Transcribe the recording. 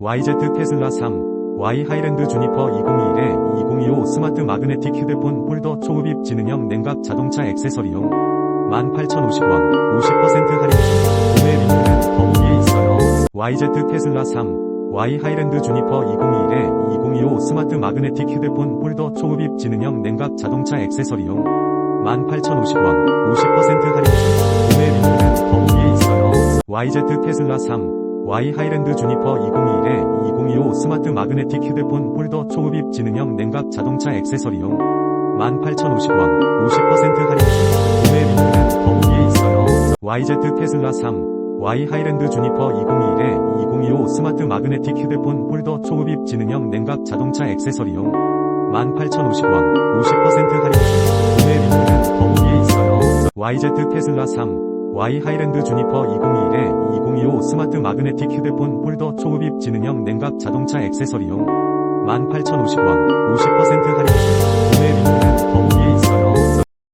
YZ 테슬라 3, Y 하이랜드 주니퍼 2021에 2025 스마트 마그네틱 휴대폰 폴더 초급입 지능형 냉각 자동차 액세서리용 18,050원 50% 할인 중 구매 링크는 더보기에 있어요. YZ 테슬라 3, Y 하이랜드 주니퍼 2021에 2025 스마트 마그네틱 휴대폰 폴더 초급입 지능형 냉각 자동차 액세서리용 18,050원 50% 할인 중 구매 링크는 더보기에 있어요. YZ 테슬라 3, Y 하이랜드 주니퍼 2021에 2025 스마트 마그네틱 휴대폰 폴더 초급입 지능형 냉각 자동차 액세서리용 18,050원 50% 할인 중 구매 링크는 더보기에 있어요. YZ 테슬라 3, Y 하이랜드 주니퍼 2021에 2025 스마트 마그네틱 휴대폰 폴더 초급입 지능형 냉각 자동차 액세서리용 18,050원 50% 할인 중 구매 링크는 더보기에 있어요. YZ 테슬라 3, Y 하이랜드 주니퍼 2021에 2025 스마트 마그네틱 휴대폰 폴더 초급입 지능형 냉각 자동차 액세서리용. 18,050원 50% 할인 중